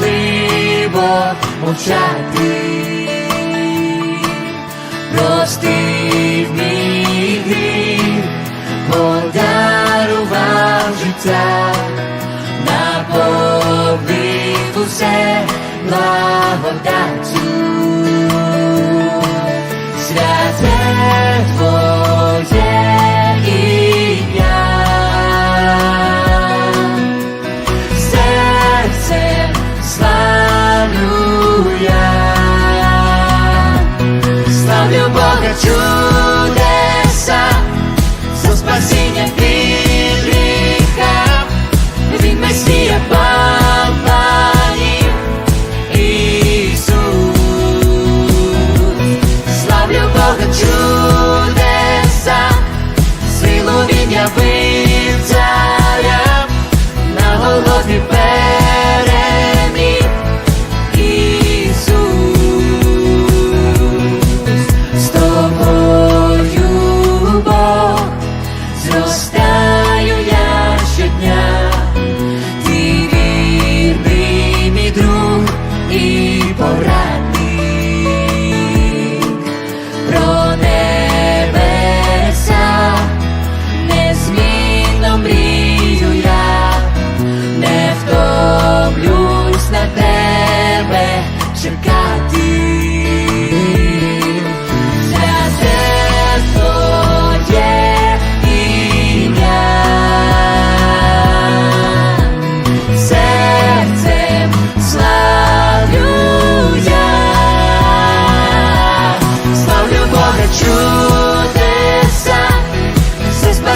неможливо мовчати. прости мій гріх, подарував життя, наповнив усе благодаттю.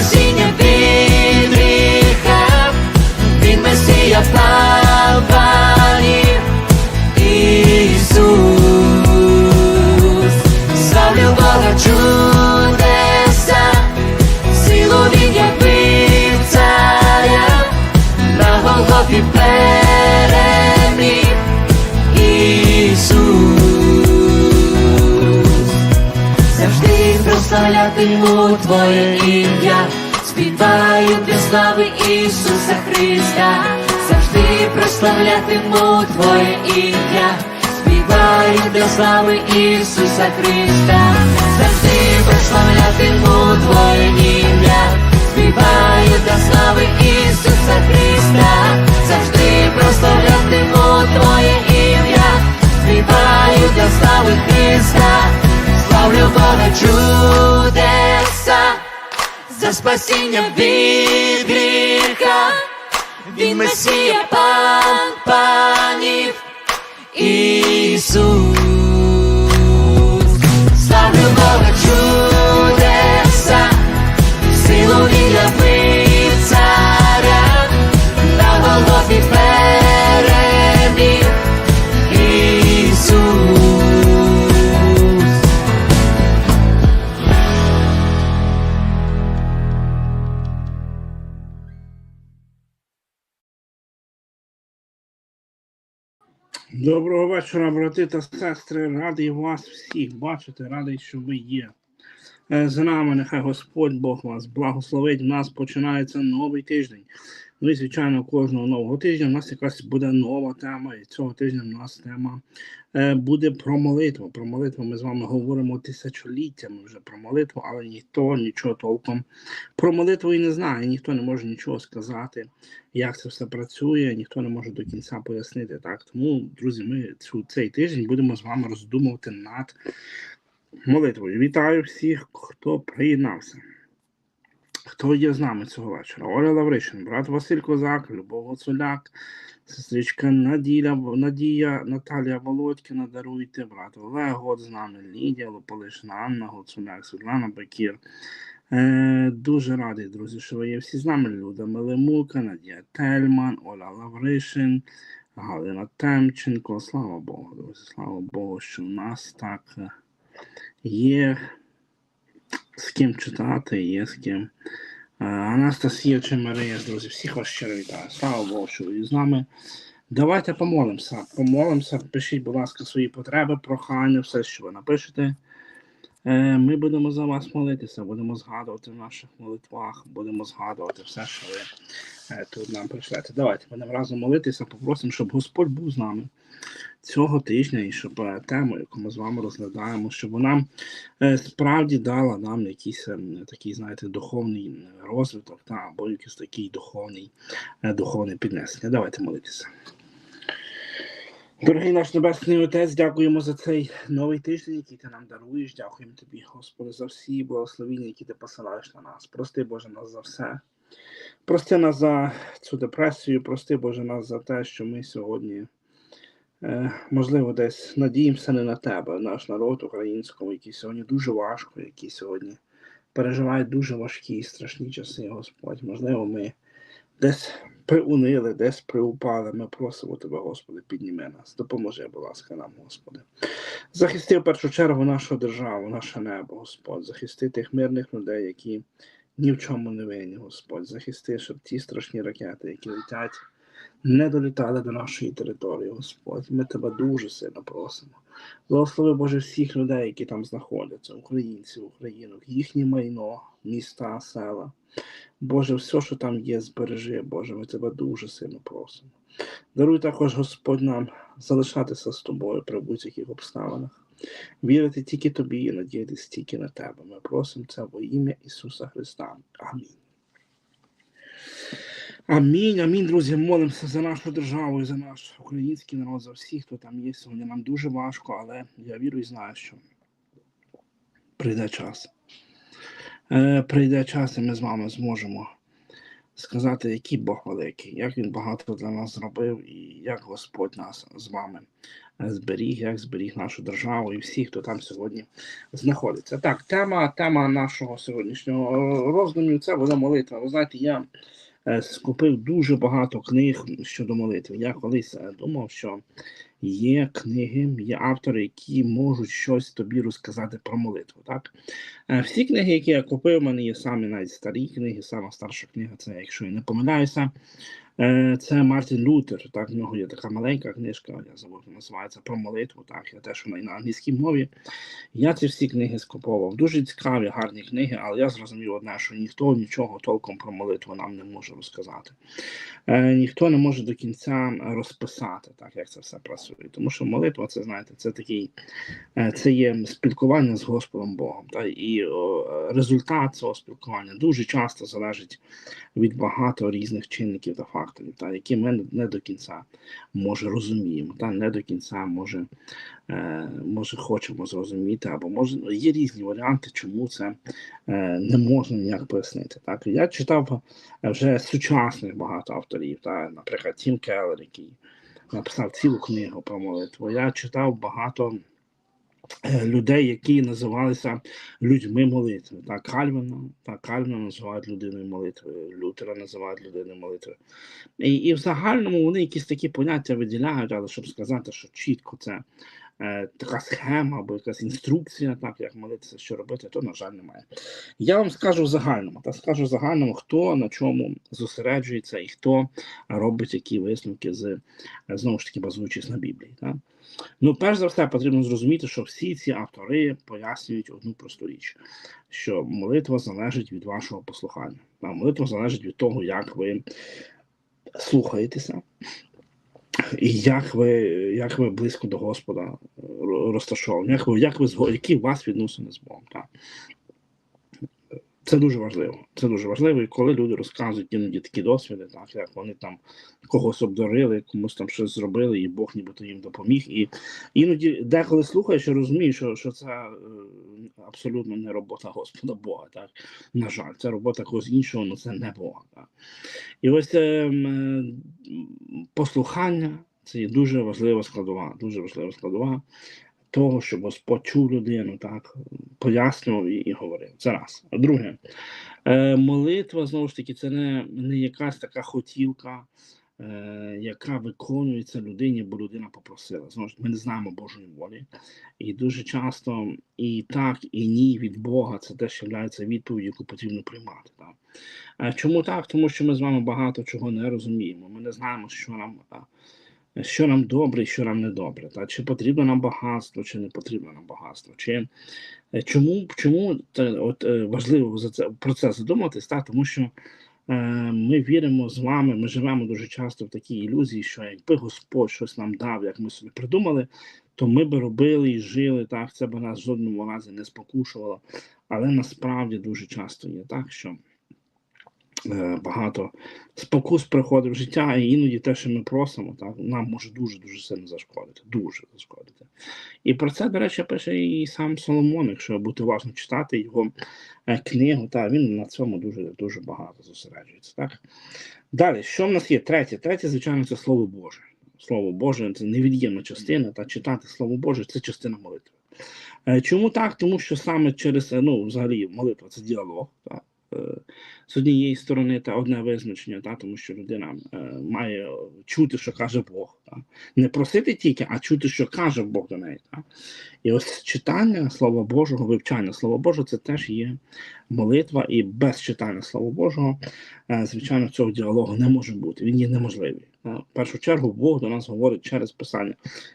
За прославлятиму Твоє ім'я, співаю для слави Ісуса Христа, завжди прославлятиму Твоє ім'я, співаю для слави Ісуса Христа, завжди прославлятиму Твоє ім'я, співаю для слави Христа, славлю Бога чудеса, за спасіння від гріха, Він Месія пан Pani. Доброго вечора, брати та сестри. Радий вас всіх бачити, радий, що ви є. Е, З нами нехай Господь Бог вас благословить. У нас починається новий тиждень. Ну і, звичайно, кожного нового тижня у нас якась буде нова тема. І цього тижня у нас тема е, буде про молитву. Про молитву ми з вами говоримо тисячоліттями вже про молитву, але ніхто нічого толком про молитву і не знає. Ніхто не може нічого сказати, як це все працює, ніхто не може до кінця пояснити. Так тому, друзі, ми цю цей тиждень будемо з вами роздумувати над молитвою. Вітаю всіх, хто приєднався. Хто є з нами цього вечора? Оля Лавришин, брат Василь Козак, Любов Гуцуляк, сестричка Надія, Надія Наталія Володькіна, даруйте, брат Олег, от з нами, Лідія Лополишина, Анна Гуцуляк, Світлана Бакір. Е, дуже радий, друзі, що ви є всі з нами. Люда Мелемука, Надія Тельман, Оля Лавришин, Галина Темченко. Слава Богу, друзі, слава Богу, що в нас так е, є з ким читати, є з ким. Е, Анастасія чи Марія, друзі, всіх вас щиро вітаю. Слава Богу, що ви з нами. Давайте помолимося. Помолимося, пишіть, будь ласка, свої потреби, прохання, все, що ви напишете. Е, Ми будемо за вас молитися, будемо згадувати в наших молитвах, будемо згадувати все, що ви е, тут нам прийшлете. Давайте будемо разом молитися, попросимо, щоб Господь був з нами цього тижня і щоб е, тему, яку ми з вами розглядаємо, щоб вона е, справді дала нам якийсь е, такий, знаєте, духовний розвиток та або якийсь такий духовний, е, духовне піднесення. Давайте молитися. Дорогий наш Небесний Отець, дякуємо за цей новий тиждень, який ти нам даруєш. Дякуємо тобі, Господи, за всі благословіння, які ти посилаєш на нас. Прости, Боже, нас за все. Прости нас за цю депресію, прости, Боже, нас за те, що ми сьогодні, можливо, десь надіємося не на тебе, наш народ український, який сьогодні дуже важко, який сьогодні переживає дуже важкі і страшні часи, Господь. Можливо, ми десь приунили, десь приупали. Ми просимо тебе, Господи, підніми нас. Допоможи, будь ласка, нам, Господи. Захисти в першу чергу нашу державу, наше небо, Господь. Захисти тих мирних людей, які ні в чому не винні, Господь. Захисти, щоб ті страшні ракети, які летять, не долітали до нашої території, Господь. Ми тебе дуже сильно просимо. Благослови Боже всіх людей, які там знаходяться, українців, українок, їхнє майно, міста, села. Боже, все, що там є, збережи, Боже, ми тебе дуже сильно просимо. Даруй також, Господь, нам залишатися з тобою при будь-яких обставинах, вірити тільки тобі і надіятися тільки на тебе. Ми просимо це во ім'я Ісуса Христа. Амінь. Амінь, амінь, друзі. Молимося за нашу державу і за наш український народ, за всіх, хто там є сьогодні. Нам дуже важко, але я вірю і знаю, що прийде час. Е, прийде час, і ми з вами зможемо сказати, який Бог великий, як Він багато для нас зробив, і як Господь нас з вами е, зберіг, як зберіг нашу державу і всіх, хто там сьогодні знаходиться. Так, тема, тема нашого сьогоднішнього роздуму це буде молитва. Ви знаєте, я скупив дуже багато книг щодо молитви. Я колись е, думав, що є книги, є автори, які можуть щось тобі розказати про молитву. Так? Е, Всі книги, які я купив, у мене є самі навіть старі книги, сама старша книга, це, якщо я не помиляюся, е, це Мартін Лютер. Так, в нього є така маленька книжка, я забув, називається про молитву. Так, я теж на англійській мові. Я ці всі книги скуповував. Дуже цікаві, гарні книги, але я зрозумів одне, що ніхто нічого толком про молитву нам не може розказати. Е, ніхто не може до кінця розписати, так як це все працює. Тому що молитва, це знаєте, це такий, е, це є спілкування з Господом Богом. Та, і о, результат цього спілкування дуже часто залежить від багато різних чинників та факторів, та, які ми не- до кінця може розуміємо, та не до кінця може, е, може хочемо зрозуміти, або може ну, є різні варіанти, чому це е, не можна ніяк пояснити. Так я читав вже сучасних багато авторів, та, наприклад, Тім Келлер, який написав цілу книгу про молитву. Я читав багато е, людей, які називалися людьми молитви. Так, Кальвина, так, Кальвина називають людиною молитви, Лютера називають людиною молитви. І, і в загальному вони якісь такі поняття виділяють, але щоб сказати, що чітко це е, така схема або якась інструкція, так як молитися, що робити, то, на жаль, немає. Я вам скажу в загальному, та скажу в загальному, хто на чому зосереджується і хто робить які висновки з знову ж таки базуючись на Біблії. Так? Ну, перш за все, потрібно зрозуміти, що всі ці автори пояснюють одну просту річ: що молитва залежить від вашого послухання. А молитва залежить від того, як ви слухаєтеся, і як ви, як ви близько до Господа е, розташовані, як ви, як ви які у вас відносини з Богом. Так? Це дуже важливо. Це дуже важливо. І коли люди розказують іноді такі досвіди, так як вони там когось обдарили, комусь там щось зробили, і Бог нібито їм допоміг. І іноді деколи слухаєш і розумієш, що, що це е, абсолютно не робота Господа Бога. Так на жаль, це робота когось іншого, але це не Бога. Так. І ось е, е, послухання це є дуже важлива складова, дуже важлива складова того, щоб Господь чув людину, так пояснював і, і говорив. Це раз. Друге, е, молитва знову ж таки, це не, не якась така хотілка, е, яка виконується людині, бо людина попросила. Знову ж ми не знаємо Божої волі. І дуже часто і так, і ні від Бога це теж є відповідь, яку потрібно приймати. Так? Е, Чому так? Тому що ми з вами багато чого не розуміємо. Ми не знаємо, що нам. Що нам добре що нам не добре. Та? Чи потрібно нам багатство, чи не потрібно нам багатство. Чи, е, чому чому те, от, е, важливо за це, про це задуматись? Та? Тому що е, ми віримо з вами, ми живемо дуже часто в такій ілюзії, що якби Господь щось нам дав, як ми собі придумали, то ми би робили і жили, так, це б нас в жодному разі не спокушувало. Але насправді дуже часто є так, що багато спокус приходить в життя, і іноді те, що ми просимо, так, нам може дуже-дуже сильно зашкодити. Дуже зашкодити. І про це, до речі, пише і сам Соломон, якщо бути уважно читати його е, книгу, та він на цьому дуже дуже багато зосереджується. Так? Далі, що в нас є? Третє, третє, звичайно, це Слово Боже. Слово Боже це невід'ємна частина, та читати Слово Боже це частина молитви. Е, Чому так? Тому що саме через е, ну, взагалі молитва це діалог. Так? Е, З однієї сторони, та одне визначення, та, тому що людина е, має чути, що каже Бог. Та? Не просити тільки, а чути, що каже Бог до неї. Та? І ось читання Слова Божого, вивчання Слова Божого це теж є молитва, і без читання Слова Божого, е, звичайно, цього діалогу не може бути. Він є неможливий. В першу чергу Бог до нас говорить через Писання.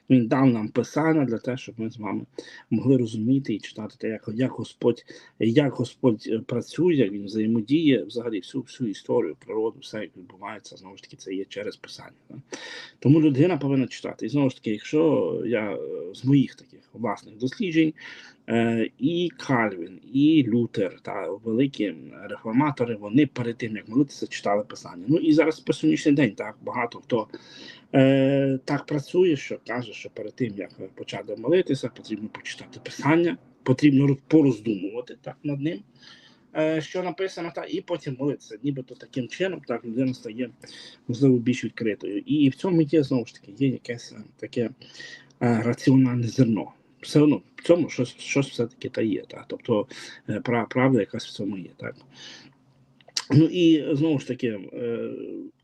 Він дав нам Писання для того, щоб ми з вами могли розуміти і читати те, як, як Господь, як Господь е, працює, як він взаємодіє, взагалі всю всю історію, природу, все як відбувається, знову ж таки, це є через Писання. да. Тому людина повинна читати. І знову ж таки, якщо я е, з моїх таких власних досліджень, і Кальвін, і Лютер та великі реформатори, вони перед тим як молитися, читали Писання. Ну і зараз по сьогоднішній день так багато хто е, так працює, що каже, що перед тим як почати молитися, потрібно почитати Писання, потрібно пороздумувати так над ним. е, Що написано, та і потім молитися. Нібито таким чином так людина стає можливо більш відкритою. І в цьому є знову ж таки є якесь е, таке е, раціональне зерно. Все одно в цьому щось, щось все-таки та є. Так? Тобто е, правда якась в цьому є. Так? Ну і знову ж таки, е,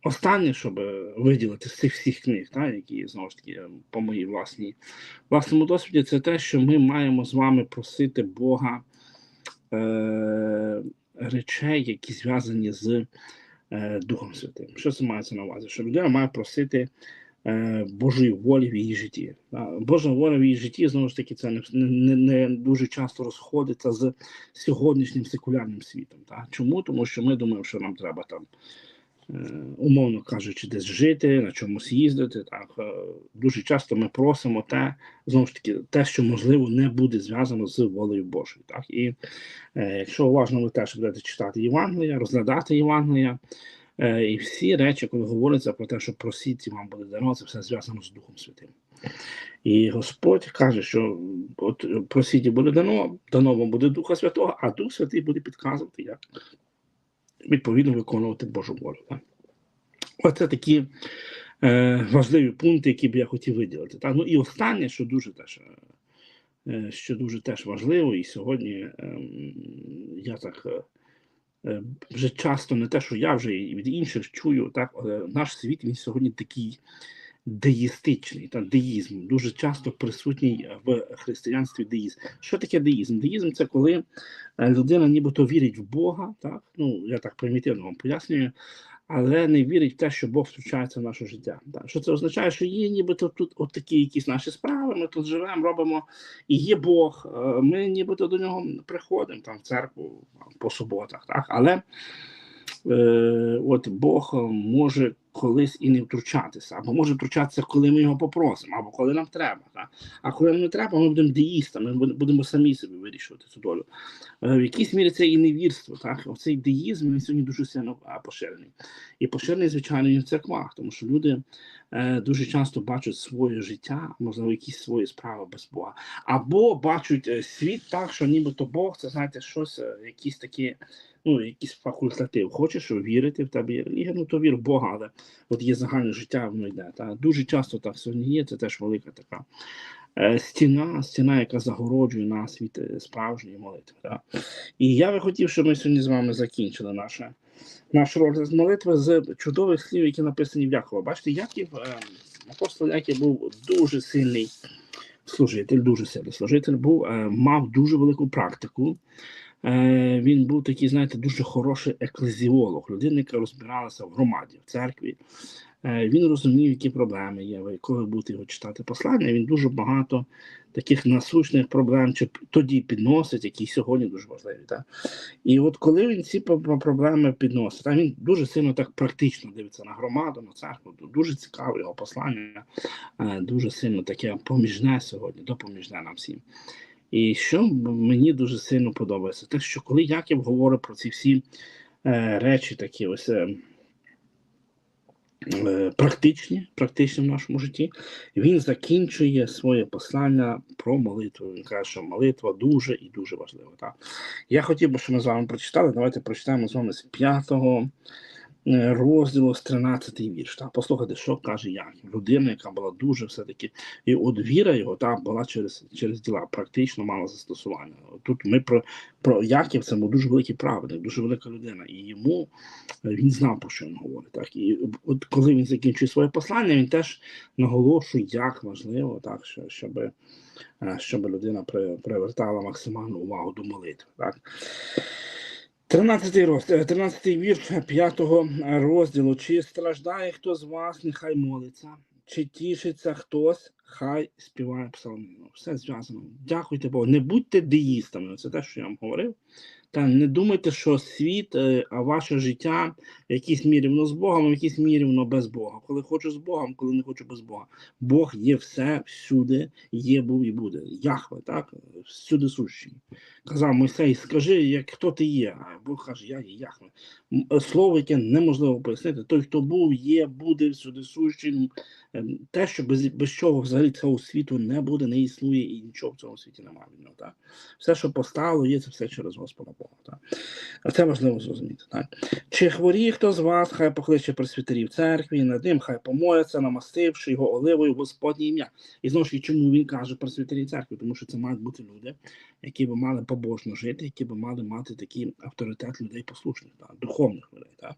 останнє, щоб виділити з цих всіх книг, так, які знову ж таки е, по моїй власній власному досвіді, це те, що ми маємо з вами просити Бога е, речей, які зв'язані з е, Духом Святим. Що це мається на увазі? Що людина має просити е, Божої волі в її житті. Божа воля в її житті, знову ж таки, це не, не, не дуже часто розходиться з сьогоднішнім секулярним світом. Та. Чому? Тому що ми думаємо, що нам треба там. е, Умовно кажучи, десь жити, на чомусь їздити. Так е, дуже часто ми просимо те, знову ж таки, те, що можливо не буде зв'язано з волею Божою. Так і е, якщо уважно ви теж будете читати Євангелія, розглядати Євангелія, е, і всі речі, коли говориться про те, що просіть і вам буде дано, це все зв'язано з Духом Святим. І Господь каже, що от е, просіть буде дано, дано вам буде Духа Святого, а Дух Святий буде підказувати, як відповідно виконувати Божу волю. Так? Оце такі е, важливі пункти, які б я хотів виділити. Так? Ну і останнє, що дуже теж, е, що дуже теж важливо, і сьогодні е, я так е, е, вже часто не те, що я вже і від інших чую, так, наш світ він сьогодні такий деїстичний, та деїзм дуже часто присутній в християнстві деїзм. Що таке деїзм? Деїзм це коли е, людина нібито вірить в Бога, так? Ну, я так примітивно вам пояснюю, але не вірить в те, що Бог втручається в наше життя. Так? Що це означає, що є нібито тут от такі якісь наші справи, ми тут живемо, робимо, і є Бог, е, ми нібито до нього приходимо там в церкву по суботах, так? але е, от Бог може колись і не втручатися, або може втручатися, коли ми його попросимо, або коли нам треба. Так? А коли нам не треба, ми будемо деїстами, ми будемо самі собі вирішувати цю долю. Е, В якійсь мірі це і невірство. Так? Оцей деїзм він сьогодні дуже сильно поширений. І поширений, звичайно, і в церквах, тому що люди е, дуже часто бачать своє життя, можливо, якісь свої справи без Бога. Або бачать е, світ так, що нібито Бог, це знаєте, щось, е, якісь такі, ну, якийсь факультатив. Хочеш вірити в тебе є релігія, ну то вір Бога, але от є загальне життя, воно йде. Та? Дуже часто так сьогодні є, це теж велика така е, стіна, стіна, яка загороджує нас від е, справжньої молитви. Та? І я би хотів, щоб ми сьогодні з вами закінчили наше, наш розгляд молитви з чудових слів, які написані в Якова. Бачите, Яків, е, апостол Яків був дуже сильний служитель, дуже сильний служитель, був, е, мав дуже велику практику. Е, він був такий, знаєте, дуже хороший еклезіолог, людина, яка розбиралася в громаді, в церкві. Е, Він розумів, які проблеми є, ви будете його читати послання. Він дуже багато таких насущних проблем чи тоді підносить, які сьогодні дуже важливі. Так? І от коли він ці проблеми підносить, він дуже сильно так практично дивиться на громаду, на церкву. Дуже цікаве його послання, е, дуже сильно таке поміжне сьогодні, допоміжне нам всім. І що мені дуже сильно подобається, те, що коли Яків говорить про ці всі е, речі, такі ось е, е, практичні, практичні в нашому житті, він закінчує своє послання про молитву. Він каже, що молитва дуже і дуже важлива. Так? Я хотів би, щоб ми з вами прочитали. Давайте прочитаємо з вами з п'ятого розділу з 13 вірш. Так? Послухайте, що каже Яків. Людина, яка була дуже все-таки, і от віра його та, була через, через діла, практично мала застосування. Тут ми про, про Яків, це був дуже великий праведник, дуже велика людина. І йому е, він знав, про що він говорить. Так? І от коли він закінчує своє послання, він теж наголошує, як важливо, так, що, щоб, е, щоб людина при, привертала максимальну увагу до молитви. Так? 13 розділ, 13 вірш 5 розділу. Чи страждає хто з вас, нехай молиться, чи тішиться хтось, хай співає псалми. Ну, Все зв'язано. Дякуйте Богу. Не будьте деїстами. Це те, що я вам говорив. Та не думайте, що світ, е, а ваше життя в якійсь мірі воно з Богом, а в якійсь мірі воно без Бога. Коли хочу з Богом, коли не хочу без Бога. Бог є все, всюди, є, був і буде. Яхве, так? Всюди сущий. Казав Мойсей, скажи, як хто ти є. А Бог каже, я є Яхве. Е, Слово, яке неможливо пояснити. Той, хто був, є, буде всюди сущий. Ем, Те, що без, без чого взагалі цього світу не буде, не існує і нічого в цьому світі немає від. Так? Все, що постало, є це все через Господа Бога. Так? А це важливо зрозуміти. Так? Чи хворіє хто з вас, хай покличе пресвітерів церкві, над ним хай помоється, намастивши його оливою Господнє ім'я. І знову ж чому він каже пресвітерів церкві? Тому що це мають бути люди, які би мали побожно жити, які би мали мати такий авторитет людей послушних, так? духовних людей. Так?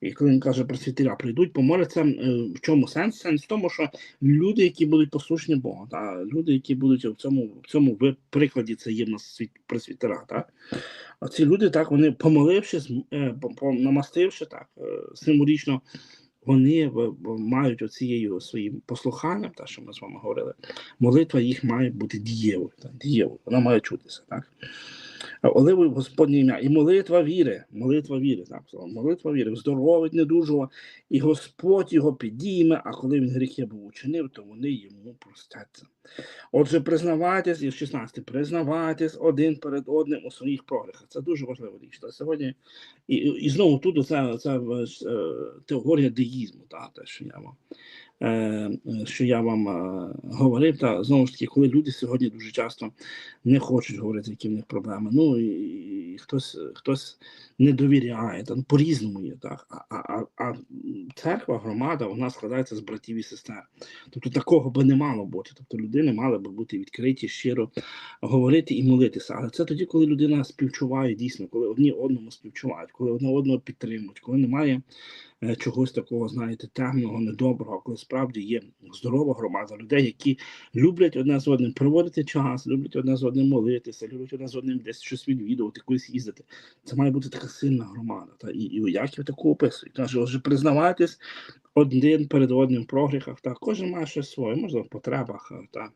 І коли він каже пресвітера, прийдуть, помоляться, е, в чому сенс? Сенс в тому, що люди, які будуть послушні Богу, та? люди, які будуть в цьому, в цьому прикладі, це є в нас світ пресвітера, так? Ці люди, так, вони помолившись, е, намастивши так, е, символічно, вони мають оцією своїм послуханням, та, що ми з вами говорили, молитва їх має бути дієвою, та, дієвою, вона має чутися. Так? Оливою Господнє ім'я. І молитва віри, молитва віри, так, молитва віри, вздоровить недужого, і Господь його підійме, а коли він гріхи був учинив, то вони йому простяться. Отже, признавайтесь, і в 16, признавайтесь один перед одним у своїх прогріхах. Це дуже важлива річ. Сьогодні, і, і, знову тут оця, ця е, теорія деїзму, та, те, що я вам, що я вам е, говорив, та знову ж таки, коли люди сьогодні дуже часто не хочуть говорити, які в них проблеми. Ну і, і хтось, хтось не довіряє, там по-різному є. Так? А, а, а, церква, громада, вона складається з братів і сестер. Тобто такого би не мало бути. Тобто людини мали би бути відкриті, щиро говорити і молитися. Але це тоді, коли людина співчуває дійсно, коли одні одному співчувають, коли одне одного підтримують, коли немає е, чогось такого, знаєте, темного, недоброго, коли справді є здорова громада людей, які люблять одне з одним проводити час, люблять одне з одним молитися, люблять одне з одним десь щось відвідувати, кудись їздити. Це має бути така сильна громада. Та і, і Яків таку описує. Каже, отже, признавайтесь один перед одним в прогріхах. Та кожен має щось своє, можливо, в потребах е, та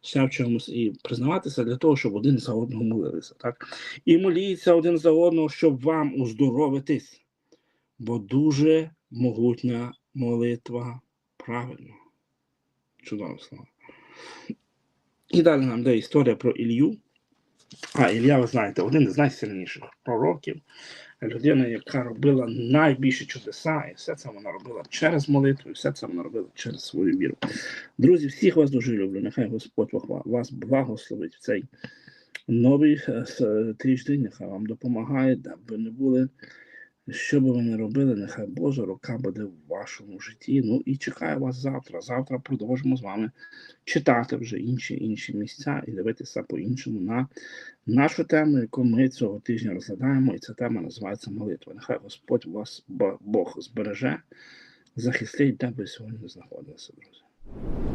ще в чомусь, і признаватися для того, щоб один за одного молилися. Так? І моліться один за одного, щоб вам уздоровитись, бо дуже могутня молитва правильно. Чудове слово. І далі нам йде історія про Ілью. А, Ілля, ви знаєте, один із найсильніших пророків, людина, яка робила найбільші чудеса, і все це вона робила через молитву, і все це вона робила через свою віру. Друзі, всіх вас дуже люблю. Нехай Господь ва- вас благословить в цей новий е, тиждень, нехай вам допомагає, аби не були. Що би ви не робили, нехай Божа рука буде в вашому житті. Ну і чекаю вас завтра. Завтра продовжимо з вами читати вже інші інші місця і дивитися по-іншому на нашу тему, яку ми цього тижня розглядаємо, і ця тема називається молитва. Нехай Господь вас Бог збереже, захистить, де ви сьогодні знаходилися, друзі.